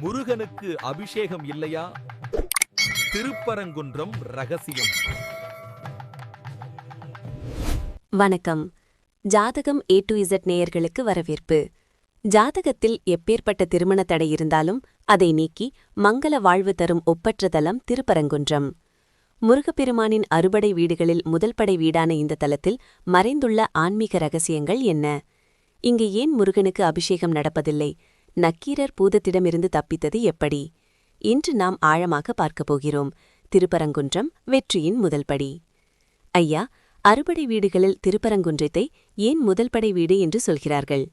முருகனுக்கு அபிஷேகம் இல்லையா? திருப்பரங்குன்றம் ரகசியம். வணக்கம். ஜாதகம் ஏ டு இசட் நேயர்களுக்கு வரவேற்பு. ஜாதகத்தில் எப்பேற்பட்ட திருமண தடை இருந்தாலும் அதை நீக்கி மங்கள வாழ்வு தரும் ஒப்பற்ற தலம் திருப்பரங்குன்றம். முருகப்பெருமானின் அறுபடை வீடுகளில் முதல் படை வீடான இந்த தலத்தில் மறைந்துள்ள ஆன்மீக ரகசியங்கள் என்ன? இங்கு ஏன் முருகனுக்கு அபிஷேகம் நடப்பதில்லை? நக்கீரர் பூதத்திடமிருந்து தப்பித்தது எப்படி? இன்று நாம் ஆழமாக பார்க்கப் போகிறோம். திருப்பரங்குன்றம் வெற்றியின் முதல் படி. ஐயா அறுபடை வீடுகளில் திருப்பரங்குன்றத்தை ஏன் முதல் படை வீடு என்று சொல்கிறார்கள்?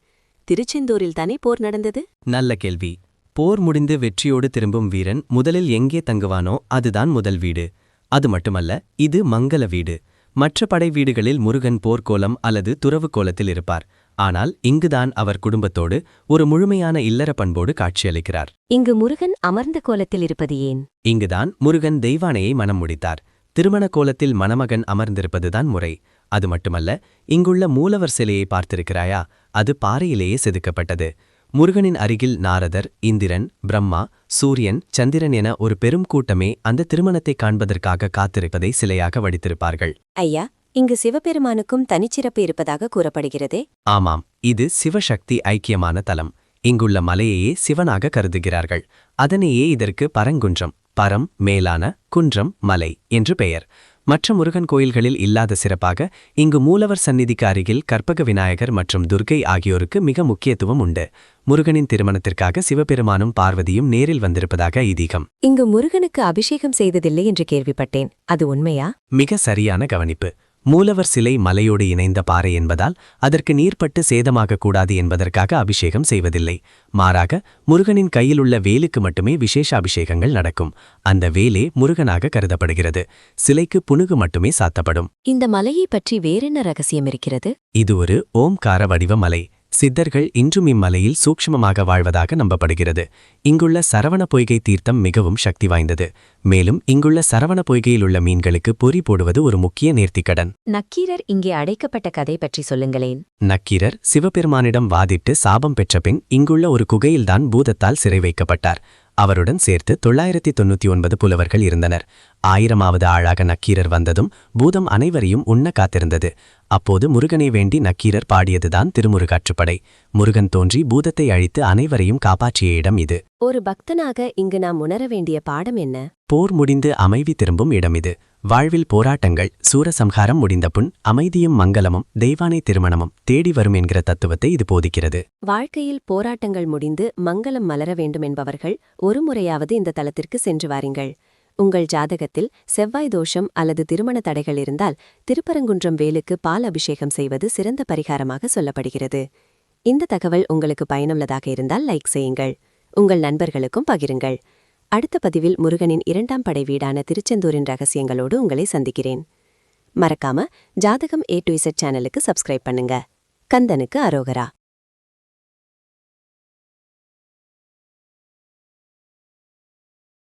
திருச்செந்தூரில் தானே போர் நடந்தது? நல்ல கேள்வி. போர் முடிந்து வெற்றியோடு திரும்பும் வீரன் முதலில் எங்கே தங்குவானோ அதுதான் முதல் வீடு. அது மட்டுமல்ல இது மங்கள வீடு. மற்ற படை வீடுகளில் முருகன் போர்க்கோலம் அல்லது துறவு கோலத்தில் இருப்பார். ஆனால் இங்குதான் அவர் குடும்பத்தோடு ஒரு முழுமையான இல்லற பண்போடு காட்சியளிக்கிறார். இங்கு முருகன் அமர்ந்த கோலத்தில் இருப்பது ஏன்? இங்குதான் முருகன் தெய்வானையை மனம் முடித்தார். திருமண கோலத்தில் மணமகன் அமர்ந்திருப்பதுதான் முறை. அது மட்டுமல்ல இங்குள்ள மூலவர் சிலையை பார்த்திருக்கிறாயா? அது பாறையிலேயே செதுக்கப்பட்டது. முருகனின் அருகில் நாரதர் இந்திரன் பிரம்மா சூரியன் சந்திரன் என ஒரு பெரும் கூட்டமே அந்த திருமணத்தை காண்பதற்காக காத்திருப்பதை சிலையாக வடித்திருப்பார்கள். ஐயா இங்கு சிவபெருமானுக்கும் தனிச்சிறப்பு இருப்பதாக கூறப்படுகிறதே. ஆமாம் இது சிவசக்தி ஐக்கியமான தலம். இங்குள்ள மலையையே சிவனாக கருதுகிறார்கள். அதனையே இதற்கு பரங்குன்றம் பரம் மேலான குன்றம் மலை என்று பெயர். மற்ற முருகன் கோயில்களில் இல்லாத சிறப்பாக இங்கு மூலவர் சந்நிதிக்கு அருகில் கற்பக விநாயகர் மற்றும் துர்க்கை ஆகியோருக்கு மிக முக்கியத்துவம் உண்டு. முருகனின் திருமணத்திற்காக சிவபெருமானும் பார்வதியும் நேரில் வந்திருப்பதாக ஐதீகம். இங்கு முருகனுக்கு அபிஷேகம் செய்ததில்லை என்று கேள்விப்பட்டேன். அது உண்மையா? மிக சரியான கவனிப்பு. மூலவர் சிலை மலையோடு இணைந்த பாறை என்பதால் அதற்கு நீர்ப்பட்டு சேதமாகக் கூடாது என்பதற்காக அபிஷேகம் செய்வதில்லை. மாறாக முருகனின் கையில் உள்ள வேலுக்கு மட்டுமே விசேஷ அபிஷேகங்கள் நடக்கும். அந்த வேலே முருகனாக கருதப்படுகிறது. சிலைக்கு புனுகு மட்டுமே சாத்தப்படும். இந்த மலையை பற்றி வேறென்ன ரகசியம் இருக்கிறது? இது ஒரு ஓம்கார வடிவ மலை. சித்தர்கள் இன்றும் இம்மலையில் சூக்ஷ்மமாக வாழ்வதாக நம்பப்படுகிறது. இங்குள்ள சரவண பொய்கை தீர்த்தம் மிகவும் சக்தி வாய்ந்தது. மேலும் இங்குள்ள சரவண பொய்கையிலுள்ள மீன்களுக்கு பொறி போடுவது ஒரு முக்கிய நேர்த்திக்கடன். நக்கீரர் இங்கே அடைக்கப்பட்ட கதை பற்றி சொல்லுங்களேன். நக்கீரர் சிவபெருமானிடம் வாதிட்டு சாபம் பெற்ற பின் இங்குள்ள ஒரு குகையில்தான் பூதத்தால் சிறை வைக்கப்பட்டார். அவருடன் சேர்த்து தொள்ளாயிரத்தி தொண்ணூத்தி ஒன்பது புலவர்கள் இருந்தனர். ஆயிரமாவது ஆளாக நக்கீரர் வந்ததும் பூதம் அனைவரையும் உண்ண காத்திருந்தது. அப்போது முருகனை வேண்டி நக்கீரர் பாடியதுதான் திருமுருகாற்றுப்படை. முருகன் தோன்றி பூதத்தை அழித்து அனைவரையும் காப்பாற்றிய இடம் இது. ஒரு பக்தனாக இங்கு நாம் உணர வேண்டிய பாடம் என்ன? போர் முடிந்து அமைதி திரும்பும் இடம் இது. வாழ்வில் போராட்டங்கள் சூரசம்ஹாரம் முடிந்த புண் அமைதியும் மங்களமும் தெய்வானை திருமணமும் தேடி வரும் என்கிற தத்துவத்தை இது போதிக்கிறது. வாழ்க்கையில் போராட்டங்கள் முடிந்து மங்களம் மலர வேண்டும் என்பவர்கள் ஒரு முறையாவது இந்த தளத்திற்கு சென்று வாருங்கள். உங்கள் ஜாதகத்தில் செவ்வாய் தோஷம் அல்லது திருமண தடைகள் இருந்தால் திருப்பரங்குன்றம் வேலுக்கு பால் அபிஷேகம் செய்வது சிறந்த பரிகாரமாக சொல்லப்படுகிறது. இந்த தகவல் உங்களுக்கு பயனுள்ளதாக இருந்தால் லைக் செய்யுங்கள். உங்கள் நண்பர்களுக்கும் பகிருங்கள். அடுத்த பதிவில் முருகனின் இரண்டாம் படை வீடான திருச்செந்தூரின் ரகசியங்களோடு உங்களை சந்திக்கிறேன். மறக்காம ஜாதகம் ஏ டு இசட் சேனலுக்கு சப்ஸ்கிரைப் பண்ணுங்க. கந்தனுக்கு அரோகரா.